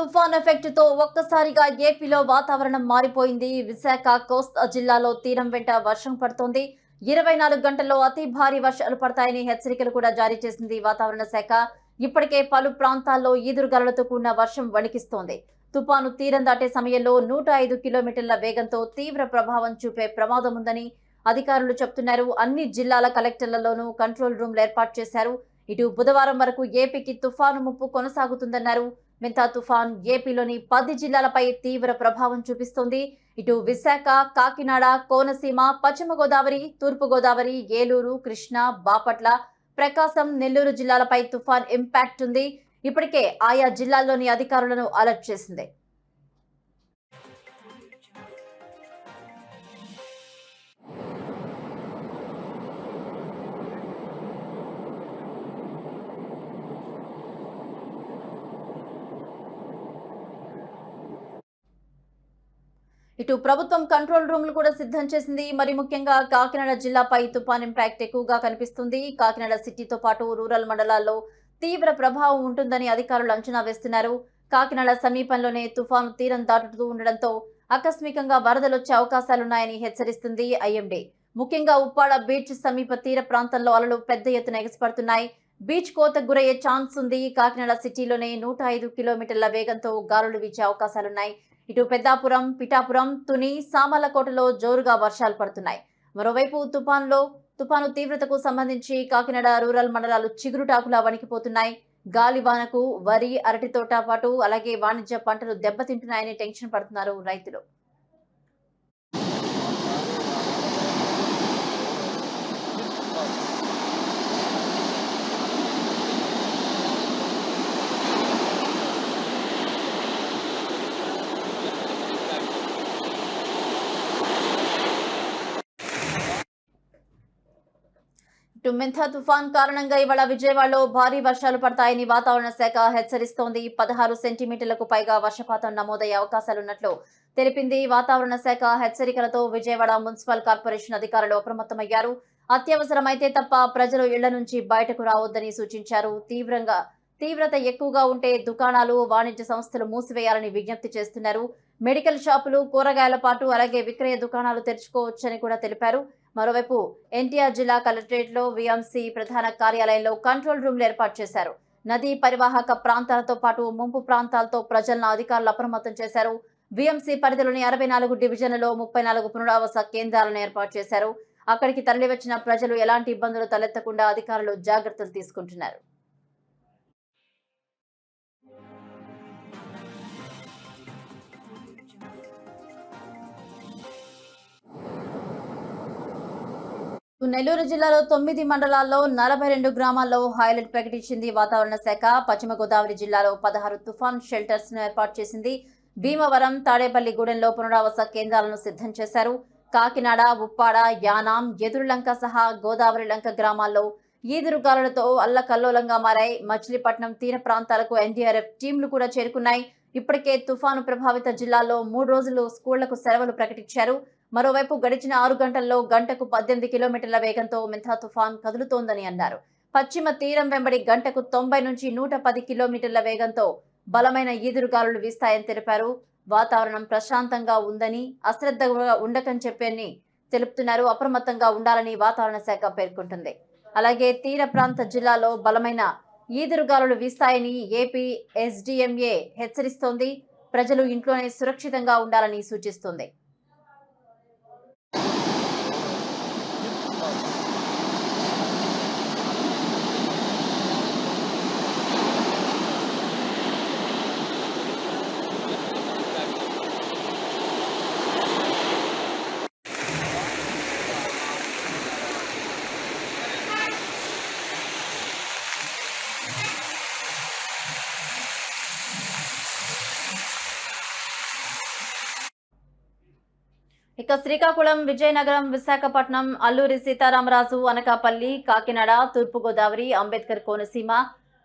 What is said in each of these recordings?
తుఫాన్ ఎఫెక్ట్తో ఒక్కసారిగా ఏపీలో వాతావరణం మారిపోయింది. విశాఖ కోస్తా జిల్లాలో తీరం వెంట వర్షం పడుతోంది. ఇరవై నాలుగు గంటల్లో అతి భారీ వర్షాలు పడతాయని హెచ్చరికలు కూడా జారీ చేసింది వాతావరణ శాఖ. ఇప్పటికే పలు ప్రాంతాల్లో ఈదురుగాలులతో కూడిన వర్షం వణికిస్తోంది. తుపాను తీరం దాటే సమయంలో నూట ఐదు కిలోమీటర్ల వేగంతో తీవ్ర ప్రభావం చూపే ప్రమాదం ఉందని అధికారులు చెప్తున్నారు. అన్ని జిల్లాల కలెక్టర్లలోనూ కంట్రోల్ రూమ్లు ఏర్పాటు చేశారు. ఇటు బుధవారం వరకు ఏపీకి తుఫాను ముప్పు కొనసాగుతుందన్నారు. మింతా తుఫాన్ ఏపీలోని పది జిల్లాలపై తీవ్ర ప్రభావం చూపిస్తోంది. ఇటు విశాఖ కాకినాడ కోనసీమ పశ్చిమ గోదావరి తూర్పు గోదావరి ఏలూరు కృష్ణా బాపట్ల ప్రకాశం నెల్లూరు జిల్లాలపై తుఫాన్ ఇంపాక్ట్ ఉంది. ఇప్పటికే ఆయా జిల్లాల్లోని అధికారులను అలర్ట్ చేసింది. ఇటు ప్రభుత్వం కంట్రోల్ రూమ్లు కూడా సిద్ధం చేసింది. మరి ముఖ్యంగా కాకినాడ జిల్లాపై తుఫాన్ ఇంపాక్ట్ ఎక్కువగా కనిపిస్తుంది. కాకినాడ సిటీతో పాటు రూరల్ మండలాల్లో తీవ్ర ప్రభావం ఉంటుందని అధికారులు అంచనా వేస్తున్నారు. కాకినాడ సమీపంలోనే తుఫాను తీరం దాటుతూ ఉండడంతో ఆకస్మికంగా వరదలొచ్చే అవకాశాలున్నాయని హెచ్చరిస్తుంది ఐఎండీ. ముఖ్యంగా ఉప్పాడ బీచ్ సమీప తీర ప్రాంతంలో అలలు పెద్ద ఎత్తున ఎగసిపడుతున్నాయి. బీచ్ కోతకు గురయ్యే ఛాన్స్ ఉంది. కాకినాడ సిటీలోనే నూట ఐదు కిలోమీటర్ల వేగంతో గాలులు వీచే అవకాశాలున్నాయి. ఇటు పెద్దాపురం పిఠాపురం తుని సామర్లకోటలో జోరుగా వర్షాలు పడుతున్నాయి. మరోవైపు తుఫాన్లో తుఫాను తీవ్రతకు సంబంధించి కాకినాడ రూరల్ మండలాలు చిగురుటాకులా వణికిపోతున్నాయి. గాలి వానకు వరి అరటితోట పాటు అలాగే వాణిజ్య పంటలు దెబ్బతింటున్నాయని టెన్షన్ పడుతున్నారు రైతులు. ఇటు తుఫాన్ కారణంగా ఇవాళ విజయవాడలో భారీ వర్షాలు పడతాయని వాతావరణ శాఖ హెచ్చరిస్తోంది. పదహారు సెంటీమీటర్లకు పైగా వర్షపాతం నమోదయ్యే అవకాశాలున్నట్లు తెలిపింది. వాతావరణ శాఖ హెచ్చరికలతో విజయవాడ మున్సిపల్ కార్పొరేషన్ అధికారులు అప్రమత్తమయ్యారు. అత్యవసరమైతే తప్ప ప్రజలు ఇళ్ళ నుంచి బయటకు రావద్దని సూచించారు. తీవ్రంగా తీవ్రత ఎక్కువగా ఉంటే దుకాణాలు వాణిజ్య సంస్థలు మూసివేయాలని విజ్ఞప్తి చేస్తున్నారు. మెడికల్ షాపులు కూరగాయల పాటు అలాగే విక్రయ దుకాణాలు తెరుచుకోవచ్చని కూడా తెలిపారు. మరోవైపు ఎన్టీఆర్ జిల్లా కలెక్టరేట్లో విఎంసీ ప్రధాన కార్యాలయంలో కంట్రోల్ రూమ్లు ఏర్పాటు చేశారు. నదీ పరివాహక ప్రాంతాలతో పాటు ముంపు ప్రాంతాలతో ప్రజలను అధికారులు అప్రమత్తం చేశారు. విఎంసీ పరిధిలోని అరవై నాలుగు డివిజన్లలో ముప్పై నాలుగు పునరావాస కేంద్రాలను ఏర్పాటు చేశారు. అక్కడికి తరలివచ్చిన ప్రజలు ఎలాంటి ఇబ్బందులు తలెత్తకుండా అధికారులు జాగ్రత్తలు తీసుకుంటున్నారు. నెల్లూరు జిల్లాలో తొమ్మిది మండలాల్లో నలభై రెండు గ్రామాల్లో హైలైట్ ప్రకటించింది వాతావరణ శాఖ. పశ్చిమ గోదావరి జిల్లాలో పదహారు తుఫాన్ షెల్టర్స్ను ఏర్పాటు చేసింది. భీమవరం తాడేపల్లి గూడెంలో పునరావాస కేంద్రాలను సిద్ధం చేశారు. కాకినాడ ఉప్పాడ యానాం ఎదురులంక సహా గోదావరి లంక గ్రామాల్లో ఈదురుగాలులతో అల్లకల్లోలంగా మారాయి. మచిలీపట్నం తీర ప్రాంతాలకు ఎన్డీఆర్ఎఫ్ టీంలు కూడా చేరుకున్నాయి. ఇప్పటికే తుఫాను ప్రభావిత జిల్లాల్లో మూడు రోజులు స్కూళ్ళకు సెలవులు ప్రకటించారు. మరోవైపు గడిచిన ఆరు గంటల్లో గంటకు పద్దెనిమిది కిలోమీటర్ల వేగంతో మిథా తుఫాన్ కదులుతోందని అన్నారు. పశ్చిమ తీరం వెంబడి గంటకు తొంభై నుంచి నూట పది కిలోమీటర్ల వేగంతో బలమైన ఈదురుగాలులు వీస్తాయని తెలిపారు. వాతావరణం ప్రశాంతంగా ఉందని అశ్రద్ధగా ఉండకని చెప్పని తెలుపుతున్నారు. అప్రమత్తంగా ఉండాలని వాతావరణ శాఖ పేర్కొంటుంది. అలాగే తీర ప్రాంత జిల్లాలో బలమైన ఈదురుగాలులు వీస్తాయని ఏపీ ఎస్డిఎంఏ హెచ్చరిస్తోంది. ప్రజలు ఇంట్లోనే సురక్షితంగా ఉండాలని సూచిస్తుంది. ఇక శ్రీకాకుళం విజయనగరం విశాఖపట్నం అల్లూరి సీతారామరాజు అనకాపల్లి కాకినాడ తూర్పుగోదావరి అంబేద్కర్ కోనసీమ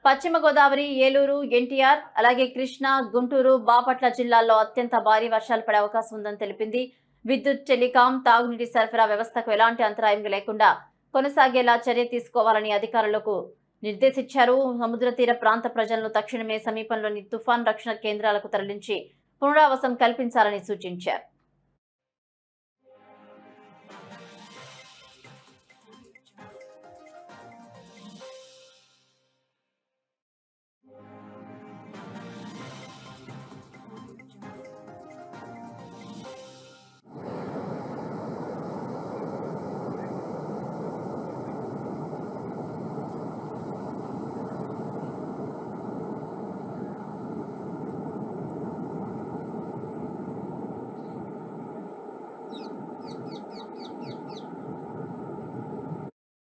పశ్చిమ గోదావరి ఏలూరు ఎన్టీఆర్ అలాగే కృష్ణా గుంటూరు బాపట్ల జిల్లాల్లో అత్యంత భారీ వర్షాలు పడే అవకాశం ఉందని తెలిపింది. విద్యుత్ టెలికాం తాగునీటి సరఫరా వ్యవస్థకు ఎలాంటి అంతరాయం లేకుండా కొనసాగేలా చర్య తీసుకోవాలని అధికారులకు నిర్దేశించారు. సముద్ర తీర ప్రాంత ప్రజలను తక్షణమే సమీపంలోని తుఫాన్ రక్షణ కేంద్రాలకు తరలించి పునరావాసం కల్పించాలని సూచించారు.